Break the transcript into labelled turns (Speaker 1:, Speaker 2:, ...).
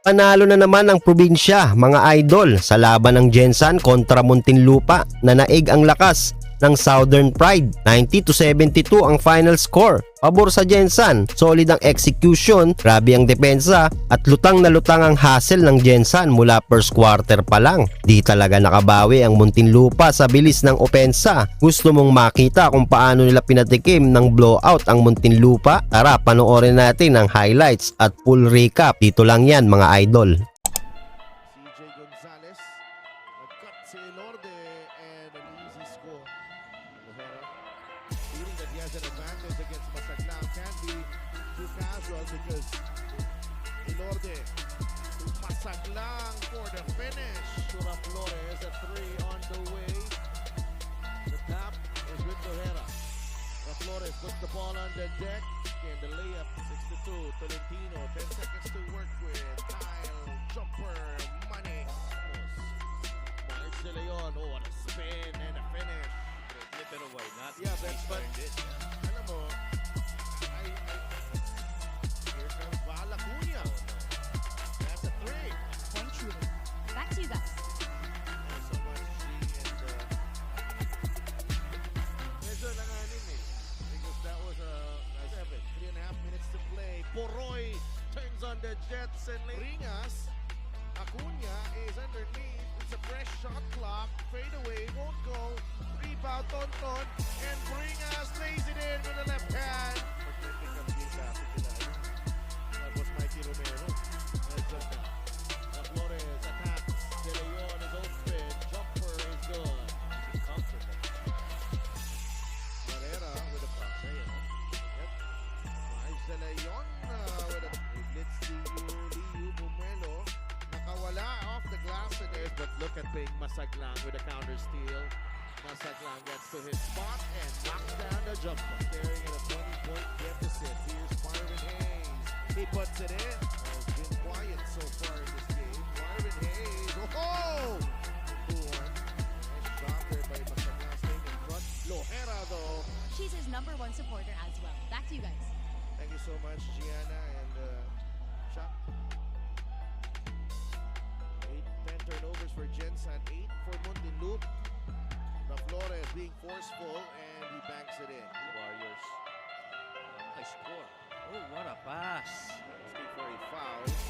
Speaker 1: Panalo na naman ang probinsya, mga idol, sa laban ng Jensan kontra Muntinlupa na naig ang lakas ng Southern Pride. 90 to 72 ang final score. Pabor sa Jensan, solid ang execution, grabe ang depensa at lutang na lutang ang hassle ng Jensan mula first quarter pa lang. Di talaga nakabawi ang Muntinlupa sa bilis ng opensa. Gusto mong makita kung paano nila pinatikim ng blowout ang Muntinlupa? Tara, panoorin natin ang highlights at full recap. Dito lang yan mga idol.
Speaker 2: Gonzalez. Nag-cut si Lorde and an easy score. Feeling that he has an advantage against Masaglang can't be too casual because Ilorde to Masaglang for the finish. Sura Flores, a three on the way. The tap is with Ojeda. Flores puts the ball on the deck and the layup 6 to 2. Tolentino, 10 seconds to work with. Kyle,
Speaker 3: Flip it away, not
Speaker 2: Yeah, but,
Speaker 3: he's
Speaker 2: but
Speaker 3: earned
Speaker 2: alam mo, I, I, here comes Val Acuna. That's a three.
Speaker 4: Point shooting. Back to you guys.
Speaker 2: So much G and uh, medyo nanganin eh. Because that was a uh, seven, three and a half minutes to play. Poroy turns on the Jets and Ringas. Acuna is underneath. Shot clock. Fade away, won't go. Rebound, Tonton. And Bringas lays look at Ping Masaglang with a counter steal. Masaglang gets to his spot and knocks down the jumper. Staring at a 20-point deficit. Here's Marvin Hayes. He puts it in. Has been quiet so far in this game. Marvin Hayes. Oh! 2-1. Nice job there by Masaglang staying in front. Lohera though.
Speaker 4: She's his number one supporter as well. Back to you guys.
Speaker 2: Thank you so much, Gianna and uh, Flores being forceful and he banks it in.
Speaker 3: Warriors. Nice score. Oh, what a pass.
Speaker 2: Asking for a